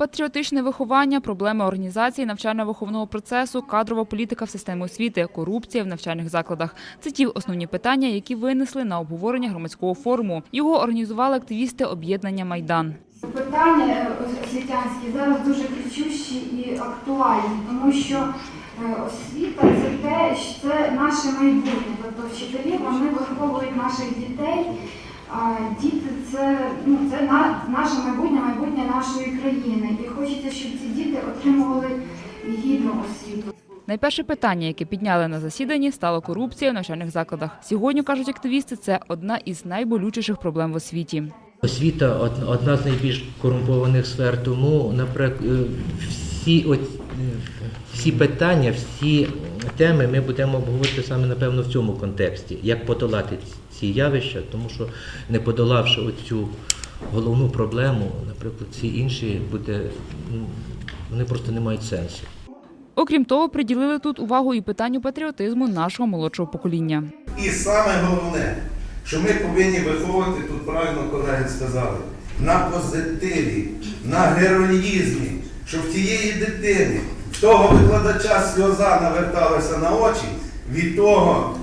Патріотичне виховання, проблеми організації навчально-виховного процесу, кадрова політика в системі освіти, корупція в навчальних закладах. Це ті основні питання, які винесли на обговорення громадського форуму. Його організували активісти об'єднання Майдан. Питання е, освітянські зараз дуже кричущі і актуальні, тому що е, освіта це те, що це наше майбутнє. Тобто вчителі вони виховують наших дітей. А діти це, ну, це на, наше майбутнє, майбутнє нашої країни. І хочеться, щоб ці діти отримували гідну освіту. Найперше питання, яке підняли на засіданні, стало корупція в навчальних закладах. Сьогодні кажуть активісти, це одна із найболючіших проблем в освіті. Освіта од- одна з найбільш корумпованих сфер, тому, наприклад, всі, от, е, всі питання, всі теми ми будемо обговорити саме, напевно, в цьому контексті, як подолати ці явища, тому що не подолавши оцю головну проблему, наприклад, ці інші буде, ну, вони просто не мають сенсу. Окрім того, приділили тут увагу і питанню патріотизму нашого молодшого покоління. І саме головне, що ми повинні виховувати, тут правильно колеги сказали, на позитиві, на героїзмі, щоб в тієї дитини, того викладача сльоза наверталася на очі від того,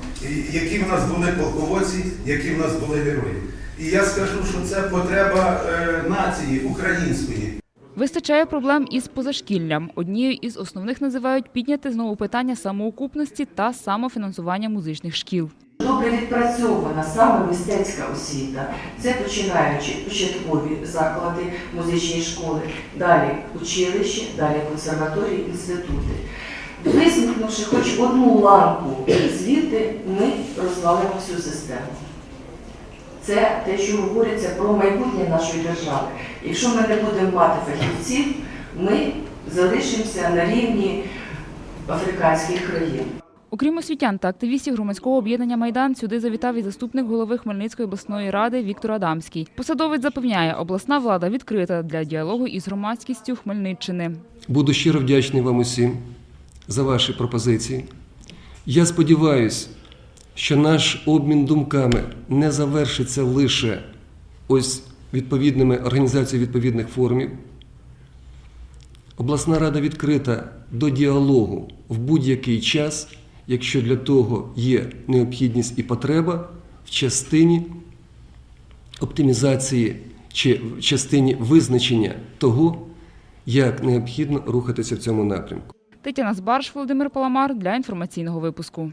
які в нас були полководці, які в нас були герої. І я скажу, що це потреба е, нації української. Вистачає проблем із позашкіллям. Однією із основних називають підняти знову питання самоокупності та самофінансування музичних шкіл. Добре відпрацьована саме мистецька освіта. Це починаючи початкові заклади, музичні школи, далі училище, далі консерваторії, інститути. Висмикнувши хоч одну ланку звідти, ми розвалимо всю систему. Це те, що говориться про майбутнє нашої держави. Якщо ми не будемо мати фахівців, ми залишимося на рівні африканських країн. Окрім освітян та активістів громадського об'єднання Майдан, сюди завітав і заступник голови Хмельницької обласної ради Віктор Адамський. Посадовець запевняє, обласна влада відкрита для діалогу із громадськістю Хмельниччини. Буду щиро вдячний вам усім за ваші пропозиції. Я сподіваюся, що наш обмін думками не завершиться лише ось відповідними організацією відповідних форумів. Обласна рада відкрита до діалогу в будь-який час, якщо для того є необхідність і потреба в частині оптимізації чи в частині визначення того, як необхідно рухатися в цьому напрямку. Тетяна Збарш, Володимир Паламар для інформаційного випуску.